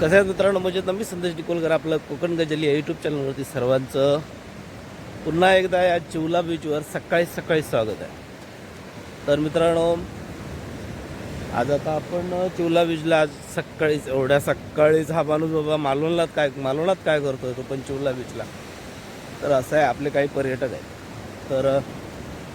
कसं आहे मित्रांनो म्हणजे मी संदेश डिकोलकर आपलं कोकण गजली या यूट्यूब चॅनलवरती सर्वांचं पुन्हा एकदा या चिवला बीचवर सकाळी सकाळी स्वागत आहे. तर मित्रांनो आज आता आपण चिवला बीचला आज सकाळीच एवढ्या सकाळीच हा माणूस बाबा मालवणलात काय मालवणात काय करतोय तो पण चिवला बीचला तर असं आहे आपले काही पर्यटक आहेत. तर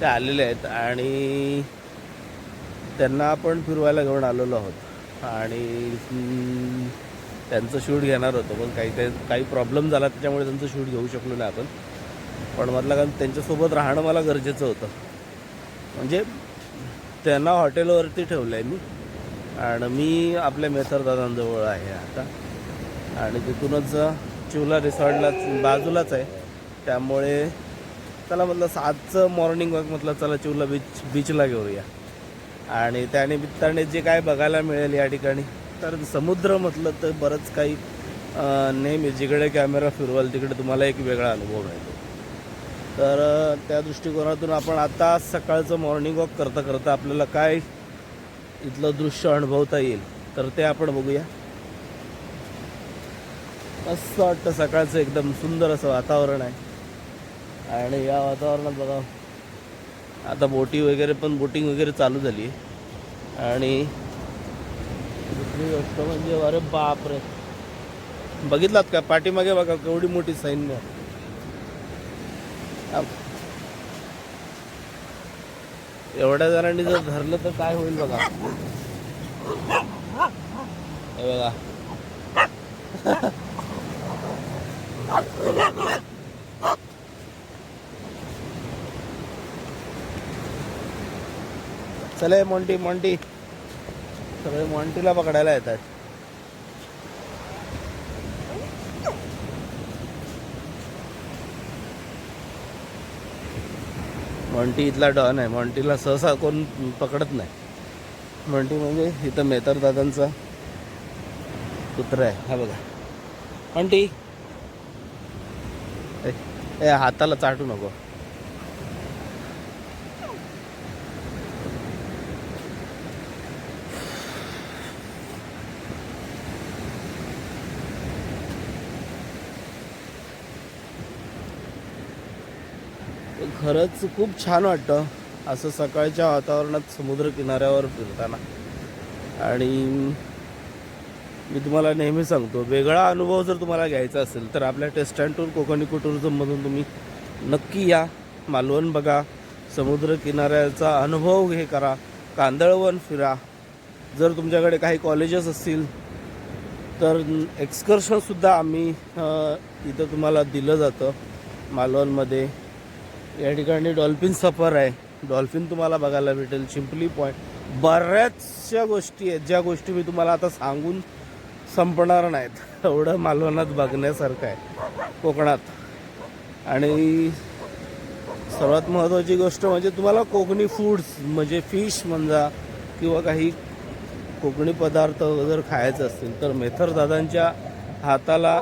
ते आलेले आहेत आणि त्यांना आपण फिरवायला घेऊन आलेलो आहोत. आणि त्यांचं शूट घेणार होतो. पण काही ते काही प्रॉब्लेम झाला त्याच्यामुळे त्यांचं शूट घेऊ शकलो नाही आपण. पण म्हटलं कारण त्यांच्यासोबत राहणं मला गरजेचं होतं. म्हणजे त्यांना हॉटेलवरती ठेवलं आहे मी. आणि मी आपल्या मेथर दादांजवळ आहे आता. आणि तिथूनच चिवला रिसॉर्टला बाजूलाच आहे. त्यामुळे चला म्हटलं सातचं मॉर्निंग वॉक म्हटलं चला चिवला बीच बीचला घेऊया. आणि त्या निमित्ताने जे काय बघायला मिळेल या ठिकाणी तर समुद्र म्हटलं तर बरंच काही नेहमी जिकडे कॅमेरा फिरवाल तिकडे तुम्हाला एक वेगळा अनुभव मिळतो. तर त्या दृष्टिकोनातून आपण आता सकाळचं मॉर्निंग वॉक करता करता आपल्याला काय इथलं दृश्य अनुभवता येईल तर ते आपण बघूया. असं वाटतं सकाळचं एकदम सुंदर असं वातावरण आहे. आणि या वातावरणात बघा आता बोटी वगैरे पण बोटिंग वगैरे चालू झाली आहे. आणि दुसरी गोष्ट म्हणजे अरे बापरे. बघितलात का? पाठीमागे बघा केवढी मोठी सैन्य. एवढ्या जणांनी जर धरलं तर काय होईल बघा. हे बघा. चले मोंटी मोंटी. सगळे मॉन्टीला पकडायला येतात. मॉन्टी इथला डॉन आहे. मॉन्टीला सहसा कोण पकडत नाही. मॉन्टी म्हणजे इथं मेहतर दादांचा कुत्रा आहे. हा बघा. मॉन्टी ए हाताला चाटू नको. खरंच खूप छान वाटतं असं सकाळच्या वातावरणात समुद्र किनाऱ्यावर फिरताना. आणि मी तुम्हाला नेहमी सांगतो वेगळा अनुभव जर तुम्हाला घ्यायचा असेल तर आपल्या टेस्ट अँड टूर कोकणी टुरिझममधून तुम्ही नक्की या. मालवण बघा समुद्र किनाऱ्याचा अनुभव हे करा. कांदळवन फिरा. जर तुमच्याकडे काही कॉलेजेस असतील तर एक्सकर्शनसुद्धा आम्ही इथं तुम्हाला दिलं जातं मालवणमध्ये. या ठिकाणी डॉल्फिन सफर आहे. डॉल्फिन तुम्हाला बघायला भेटेल. चिंपली पॉईंट बऱ्याचशा गोष्टी आहेत. ज्या गोष्टी मी तुम्हाला आता सांगून संपणार नाहीत. एवढं मालवणात बघण्यासारखं आहे. कोकणात. आणि सर्वात महत्त्वाची गोष्ट म्हणजे तुम्हाला कोकणी फूड्स म्हणजे फिश म्हणजा किंवा काही कोकणी पदार्थ जर खायचं असतील तर मेथर दादांच्या हाताला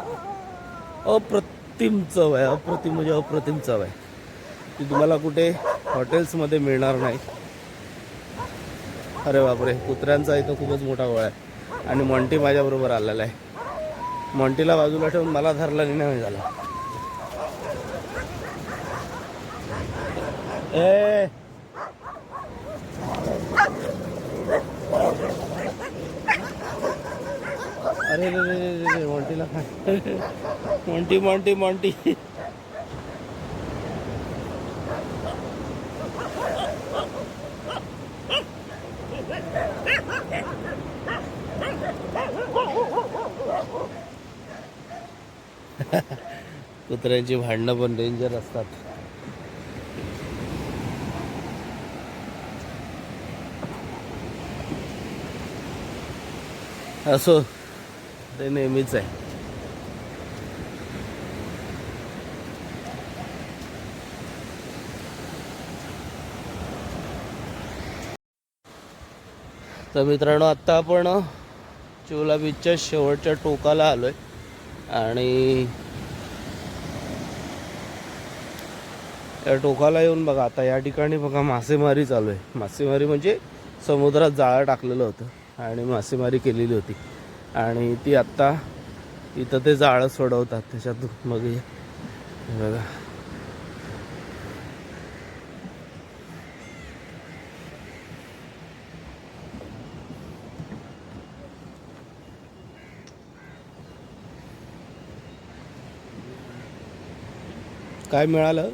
अप्रतिम चव आहे. अप्रतिम म्हणजे अप्रतिम चव आहे. ती तुम्हाला कुठे हॉटेल्समध्ये मिळणार नाही. अरे बापरे कुत्र्यांचा इथं खूपच मोठा गोळा आहे. आणि मॉन्टी माझ्याबरोबर आलेला आहे. मॉन्टीला बाजूला ठेवून मला धरला नाही झाला. ए! अरे रे रे रे मॉन्टीला काय? Monty Monty Monty. कुत्र्यांची भांडणं पण डेंजर असतात. असो ते नेहमीच आहे. तर मित्रांनो आत्ता आपण चिवला बीचच्या शेवटच्या टोकाला आलोय. आणि या टोकाला येऊन बघा आता या ठिकाणी बघा मासेमारी चालू आहे. मासेमारी म्हणजे समुद्रात जाळं टाकलेलं होतं आणि मासेमारी केलेली होती. आणि ती आत्ता इथं ते जाळं सोडवतात त्याच्यातून मग बघा. काय मिळालं?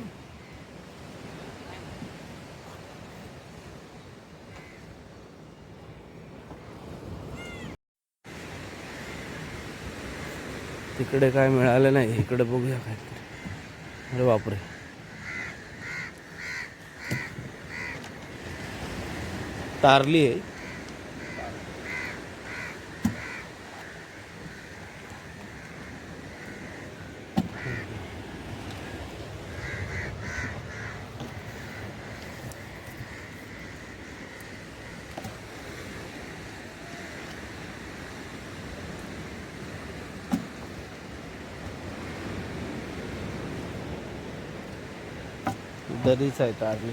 इकडे काय मिळालं नाही इकडे बघूया काय अरे बापरे. तारली आहे. दरीच आहे आधी.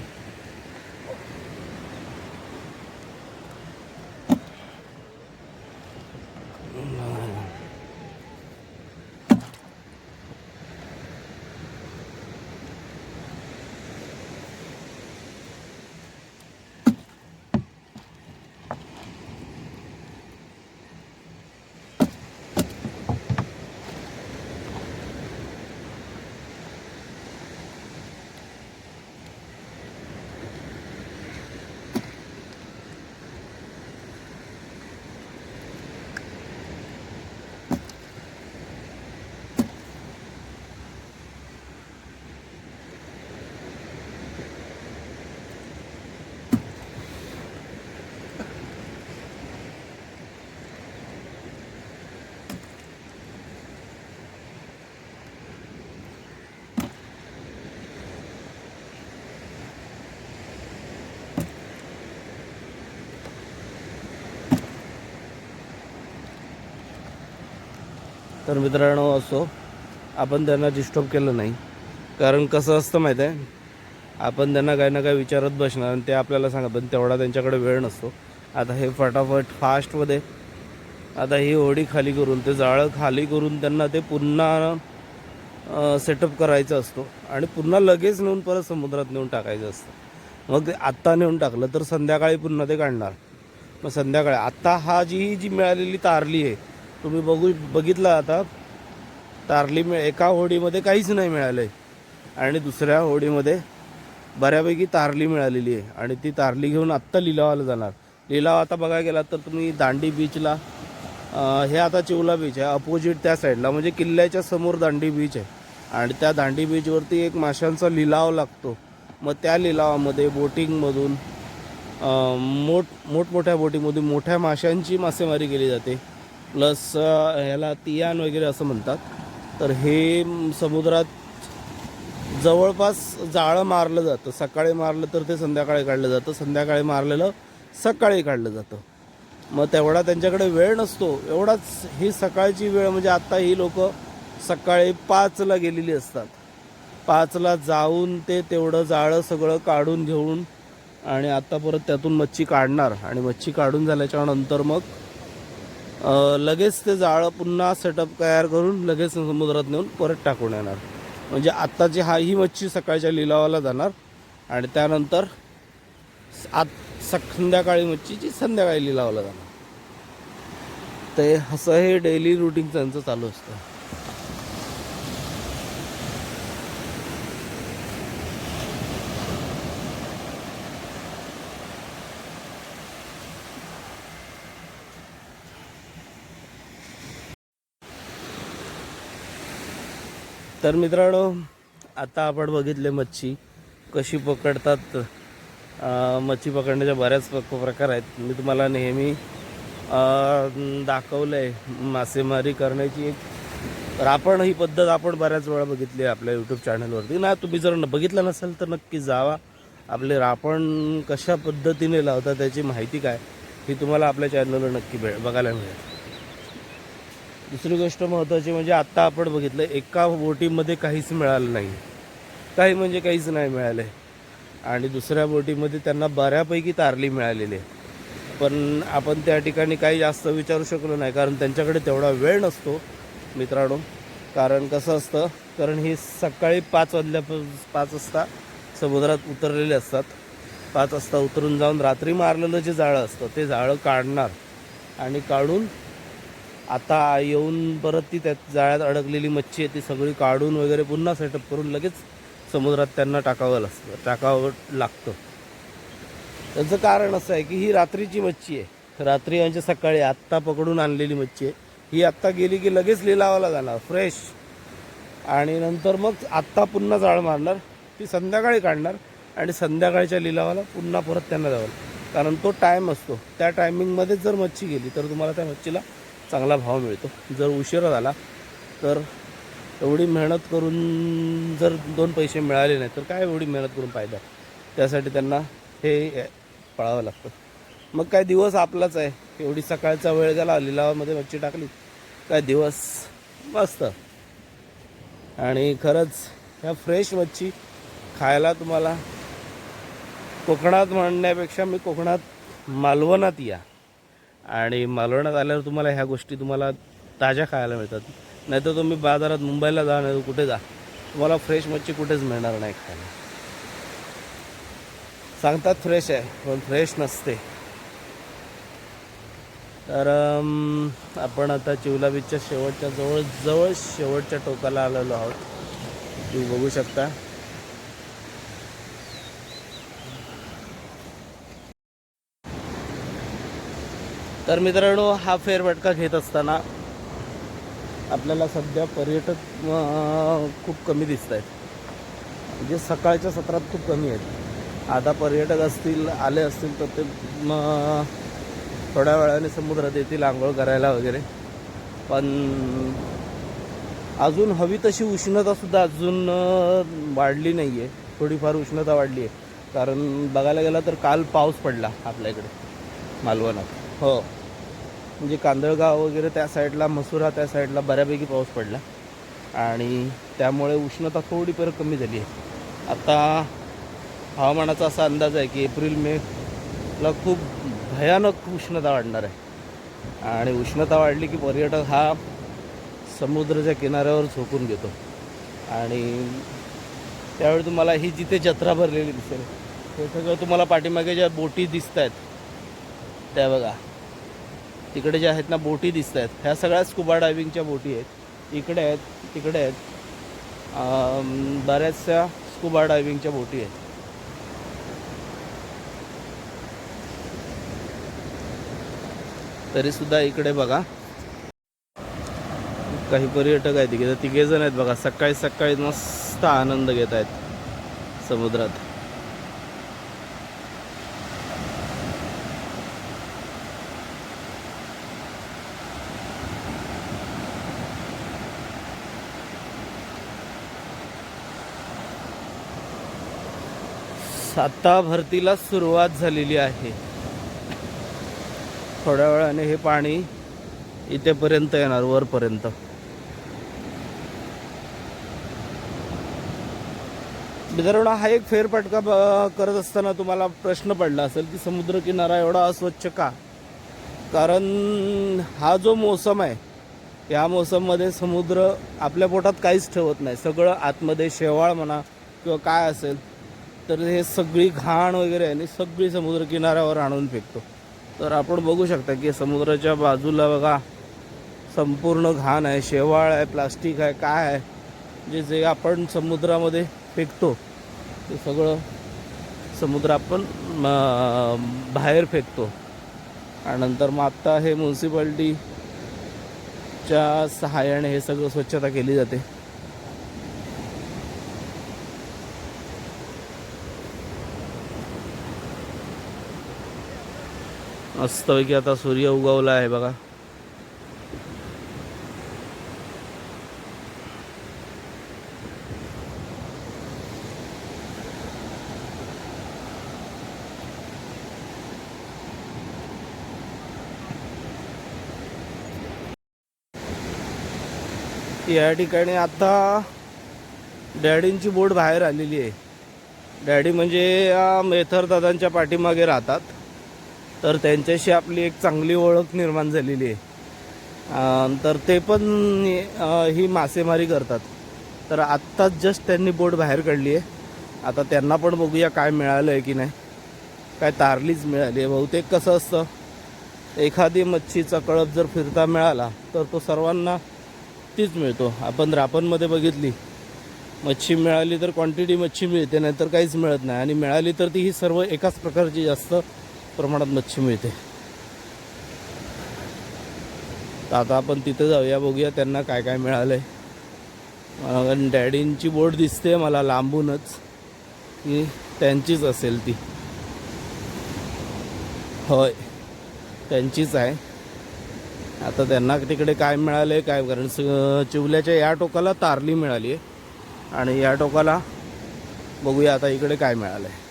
तर मित्रांनो असो आपण त्यांना डिस्टर्ब केलं नाही. कारण कसं असतं माहीत आहे? आपण त्यांना काही ना काही विचारत बसणार आणि ते आपल्याला सांगा पण तेवढा त्यांच्याकडे वेळ नसतो. आता हे फटाफट फास्टमध्ये आता ही होडी खाली करून ते जाळं खाली करून त्यांना ते पुन्हा सेटअप करायचा असतो आणि पुन्हा लगेच नेऊन परत समुद्रात नेऊन टाकायचं असतं. मग ते आत्ता नेऊन टाकलं तर संध्याकाळी पुन्हा ते काढणार. मग संध्याकाळी आत्ता हा जी जी मिळालेली तारली आहे तुम्ही बघू बघितलं आता तारली मिळ एका होडीमध्ये काहीच नाही मिळालं आहे आणि दुसऱ्या होडीमध्ये बऱ्यापैकी तारली मिळालेली आहे. आणि ती तारली घेऊन आत्ता लिलावाला जाणार. लिलाव आता बघायला गेला तर तुम्ही दांडी बीचला हे आता चिवला बीच आहे. अपोजिट त्या साईडला म्हणजे किल्ल्याच्या समोर दांडी बीच आहे. आणि त्या दांडी बीचवरती एक माशांचा लिलाव लागतो. मग त्या लिलावामध्ये बोटिंगमधून मोठ मोठमोठ्या बोटीमधून मोठ्या माशांची मासेमारी केली जाते. प्लस ह्याला तियान वगैरे असं म्हणतात. तर हे समुद्रात जवळपास जाळं मारलं जातं. सकाळी मारलं तर ते संध्याकाळी काढलं जातं. संध्याकाळी मारलेलं सकाळी काढलं जातं. मग तेवढा त्यांच्याकडे वेळ नसतो. एवढाच ही सकाळची वेळ म्हणजे आत्ता ही लोक सकाळी पाचला गेलेली असतात. पाचला जाऊन ते तेवढं जाळं सगळं काढून घेऊन आणि आता परत त्यातून मच्छी काढणार. आणि मच्छी काढून झाल्याच्यानंतर मग लगेच ते जाळं पुन्हा सेटअप तयार करून लगेच समुद्रात नेऊन परत टाकून येणार. म्हणजे आत्ताची हा ही मच्छी सकाळच्या लिलावाला जाणार आणि त्यानंतर आत सक संध्याकाळी मच्छीची संध्याकाळी लिलावाला जाणार. ते असं हे डेली रुटीन त्यांचं चालू असतं. तर मित्रांनो आता आपण बघितले मच्छी कशी पकडतात. मच्छी पकडण्याच्या बऱ्याच प्रकार आहेत. मी तुम्हाला नेहमी दाखवलं आहे मासेमारी करण्याची एक. तर आपण ही पद्धत आपण बऱ्याच वेळा बघितली आहे आपल्या यूट्यूब चॅनलवरती ना तुम्ही जर बघितलं नसेल तर नक्की जावा. आपले रापण कशा पद्धतीने लावतात त्याची माहिती काय ही तुम्हाला आपल्या चॅनलवर नक्की भेट बघायला मिळेल. दुसरी गोष्ट महत्त्वाची म्हणजे आत्ता आपण बघितलं एका बोटीमध्ये काहीच मिळालं नाही. काही म्हणजे काहीच नाही मिळालं आहे आणि दुसऱ्या बोटीमध्ये त्यांना बऱ्यापैकी तारली मिळालेली आहे. पण आपण त्या ठिकाणी काही जास्त विचारू शकलो नाही कारण त्यांच्याकडे तेवढा वेळ नसतो मित्रांनो. कारण कसं असतं कारण ही सकाळी पाच वाजल्या पाच वाजता समुद्रात उतरलेले असतात. पाच वाजता उतरून जाऊन रात्री मारलेलं जे जाळं असतं ते जाळं काढणार आणि काढून आता येऊन परत ती त्या जाळ्यात अडकलेली मच्छी आहे ती सगळी काढून वगैरे पुन्हा सेटअप करून लगेच समुद्रात त्यांना टाकावं लागतं टाकावं लागतं. त्याचं कारण असं आहे की ही रात्रीची मच्छी आहे. रात्री म्हणजे सकाळी आत्ता पकडून आणलेली मच्छी आहे. ही आत्ता गेली की लगेच लिलावाला जाणार फ्रेश आणि नंतर मग आत्ता पुन्हा जाळ मारणार ती संध्याकाळी काढणार आणि संध्याकाळच्या लिलावाला पुन्हा परत त्यांना द्यावं कारण तो टाईम असतो. त्या टायमिंगमध्येच जर मच्छी गेली तर तुम्हाला त्या मच्छीला चांगला भाव मिळतो. जर उशिरा झाला तर एवढी मेहनत करून जर दोन पैसे मिळाले नाही तर काय एवढी मेहनत करून फायदा? त्यासाठी त्यांना हे पळावं लागतं. मग काय दिवस आपलाच आहे. एवढी सकाळचा वेळ झाला लिलावामध्ये मच्छी टाकली काय दिवस मस्त. आणि खरंच ह्या फ्रेश मच्छी खायला तुम्हाला कोकणात म्हणण्यापेक्षा मी कोकणात मालवणात या. आणि मालवणात आल्यावर तुम्हाला ह्या गोष्टी तुम्हाला ताज्या खायला मिळतात. नाही तर तुम्ही बाजारात मुंबईला जा नाही तर कुठे जा. तुम्हाला फ्रेश मच्छी कुठेच मिळणार नाही खायला. सांगतात फ्रेश आहे पण फ्रेश नसते. तर आपण आता चिवला बीचच्या शेवटच्या जवळ जवळ शेवटच्या टोकाला आलेलो आहोत. तुम्ही बघू शकता. तर मित्रांनो हा फेरफटका घेत असताना आपल्याला सध्या पर्यटक खूप कमी दिसत आहेत म्हणजे सकाळच्या सत्रात खूप कमी आहेत. आता पर्यटक असतील आले असतील तर ते थोड्या वेळाने समुद्रात येतील आंघोळ करायला वगैरे. पण अजून हवी तशी उष्णतासुद्धा अजून वाढली नाही आहे थोडीफार उष्णता वाढली आहे कारण बघायला गेला तर काल पाऊस पडला आपल्या इकडे मालवणात. हो. म्हणजे कांदळगाव वगैरे त्या साईडला मसुरा त्या साईडला बऱ्यापैकी पाऊस पडला. आणि त्यामुळे उष्णता थोडी परत कमी झाली आहे. आता हवामानाचा असा अंदाज आहे की एप्रिल मेला खूप भयानक उष्णता वाढणार आहे. आणि उष्णता वाढली की पर्यटक हा समुद्राच्या किनाऱ्यावर झोपून घेतो. आणि त्यावेळी तुम्हाला ही जिथे जत्रा भरलेली दिसेल ते सगळं तुम्हाला पाठीमागे ज्या बोटी दिसत आहेत त्या बघा. तिकडे ज्या आहेत ना बोटी दिसत आहेत. ह्या सगळ्या स्कुबा डायविंगच्या बोटी आहेत. इकडे आहेत तिकडे आहेत. बऱ्याचशा स्कुबा डायविंगच्या बोटी आहेत. तरीसुद्धा इकडे बघा. काही पर्यटक आहेत तिकडे तिघे जण आहेत बघा. सकाळी सकाळी मस्त आनंद घेत आहेत समुद्रात. साता भरतीला सुरुवात झालेली आहे. थोड्या वेळाने हे पाणी इथेपर्यंत येणार वरपर्यंत. मित्रांनो हा एक फेरफटका ब- करत असताना तुम्हाला प्रश्न पडला असेल की समुद्रकिनारा एवढा अस्वच्छ का? कारण हा जो मोसम आहे या मोसममध्ये समुद्र आपल्या पोटात काहीच ठेवत नाही. सगळं आतमध्ये शेवाळ म्हणा किंवा काय असेल तर हे सगळी घाण वगैरे आहे आणि सगळी समुद्र किनाऱ्यावर आणून फेकतो. तर आपण बघू शकता की समुद्राच्या बाजूला बघा संपूर्ण घाण आहे शेवाळ आहे प्लास्टिक आहे काय आहे जे जे आपण समुद्रामध्ये फेकतो ते सगळं समुद्र आपण बाहेर फेकतो. आणि नंतर मग आत्ता हे म्युन्सिपाल्टीच्या सहाय्याने हे सगळं स्वच्छता केली जाते. मस्तपैकी आता सूर्य उगवला आहे बघा. या ठिकाणी आता डॅडींची बोट बाहेर आलेली आहे. डॅडी म्हणजे या मेथर दादांच्या पाठीमागे राहतात. तर त्यांच्याशी आपली एक चांगली ओळख निर्माण झालेली आहे. तर ते पण ही मासेमारी करतात. तर आत्ताच जस्ट त्यांनी बोट बाहेर काढली आहे. आता त्यांना पण बघूया काय मिळालं आहे की नाही. काय तारलीच मिळाली आहे. बहुतेक कसं असतं एखादी मच्छीचा कळप जर फिरता मिळाला तर तो सर्वांना तीच मिळतो. आपण रापणमध्ये बघितली मच्छी मिळाली तर क्वांटिटी मच्छी मिळते नाहीतर काहीच मिळत नाही. आणि मिळाली तर ती ही सर्व एकाच प्रकारची जास्त प्रमाणात मच्छी मिळते. तर आता आपण तिथं जाऊया बघूया त्यांना काय काय मिळालं आहे कारण डॅडींची बोट दिसते मला लांबूनच की त्यांचीच असेल ती. होय त्यांचीच आहे. आता त्यांना तिकडे काय मिळालं आहे काय? कारण चिवल्याच्या या टोकाला तारली मिळाली आहे आणि या टोकाला बघूया आता इकडे काय मिळालं आहे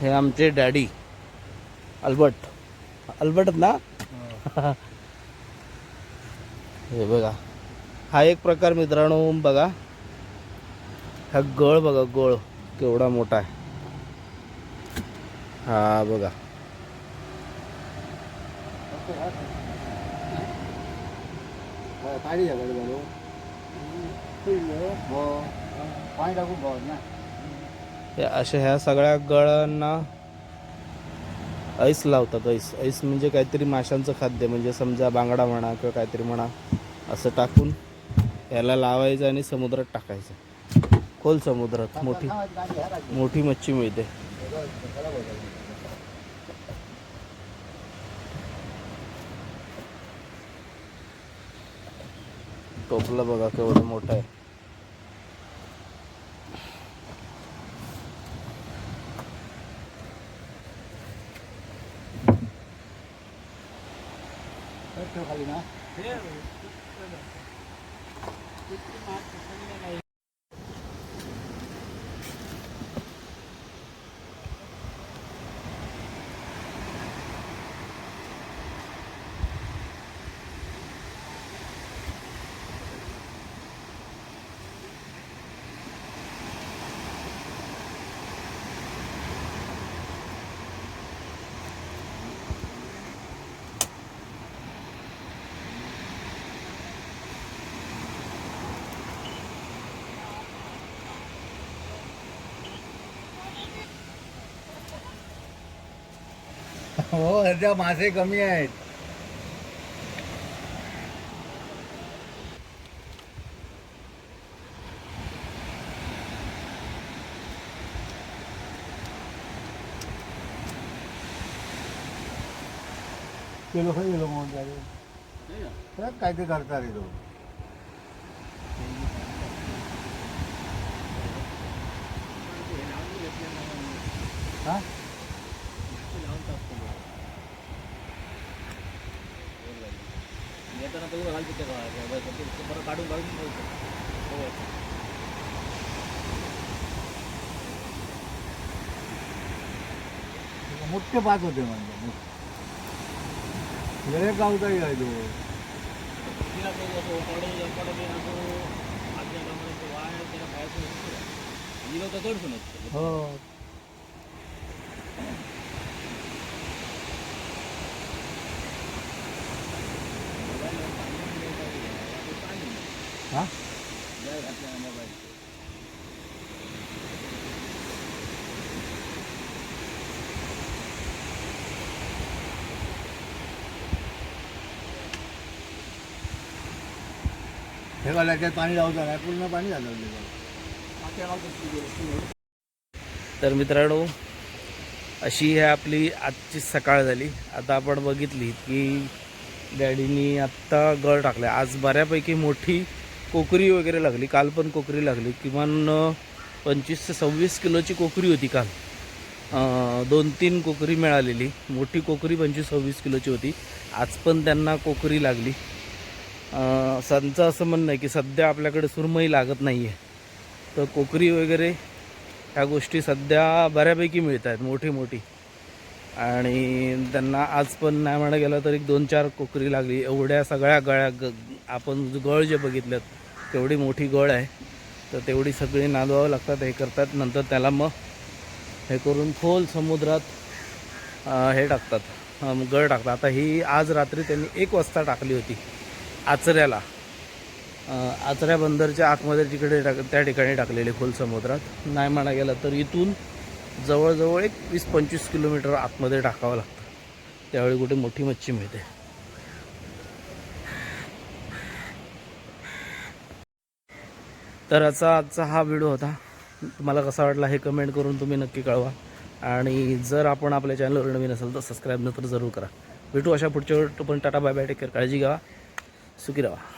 हे आमचे डॅडी. अल्बर्ट. अल्बर्ट ना? हे बघा. हा एक प्रकार मित्रांनो बघा. हा गळ बघा गळ. केवढा मोठा आहे. हा बघा. पाणी पाणी टाकून ना. या अशा ह्या सगळ्या गळांना ऐस लावतात ऐस. ऐस म्हणजे काहीतरी माशांचं खाद्य म्हणजे समजा बांगडा म्हणा किंवा काहीतरी म्हणा असं टाकून याला लावायचं आणि समुद्रात टाकायचं. खोल समुद्रात मोठी मोठी मच्छी मिळते. टोपला बघा केवढं मोठं आहे. खाली ना हो ह्याच्या मासे कमी आहेत. ते लोक गेलो म्हणून काय ते करतात रे तो हा? मोठे पाच होते म्हणजे वेळे गावचा आहे तो हो हे? बघा त्यात पाणी लावतं नाही पूर्ण पाणी झालं तर मित्रांनो अशी हे आपली आजची सकाळ झाली. आता आपण बघितली की डॅडीनी आत्ता गळ टाकला आज बऱ्यापैकी मोठी कोकरी वगैरे लागली काल पण कोकरी लागली. किमान पंचवीस ते सव्वीस किलोची कोकरी होती काल. दोन तीन कोकरी मिळालेली. मोठी कोकरी पंचवीस सव्वीस किलोची होती. आज पण त्यांना कोकरी लागली. संचं त्यांचं असं म्हणणं आहे की सध्या आपल्याकडे सुरमई लागत नाही आहे तर कोकरी वगैरे ह्या गोष्टी सध्या बऱ्यापैकी मिळत आहेत मोठी मोठी आणि त्यांना आज पण नाही म्हणा गेलं तर एक दोन चार कोकरी लागली. एवढ्या सगळ्या गळ्या ग आपण गळ जे बघितल्यात तेवढी मोठी गळ आहे. तर तेवढी सगळी नादवावं लागतात हे करतात. नंतर त्याला मग हे करून खोल समुद्रात हे टाकतात. गळ टाकतात. आता ही आज रात्री त्यांनी एक वाजता टाकली होती आचऱ्याला. आचऱ्या बंदरच्या आतमध्ये तिकडे टाक त्या ठिकाणी टाकलेली खोल समुद्रात. नाही म्हणा गेलं तर इथून जवळजवळ एक वीस पंचवीस किलोमीटर आतमध्ये टाकावं लागतं. त्यावेळी कुठे मोठी मच्छी मिळते. तर याचा आजचा हा व्हिडिओ होता. तुम्हाला कसा वाटला हे कमेंट करून तुम्ही नक्की कळवा. आणि जर आपण आपल्या चॅनलवर नवीन असाल तर सबस्क्राईब नंतर जरूर करा. भेटू अशा पुढच्या वेळ. पण tata bye bye take care काळजी घ्या. सुखी राहा.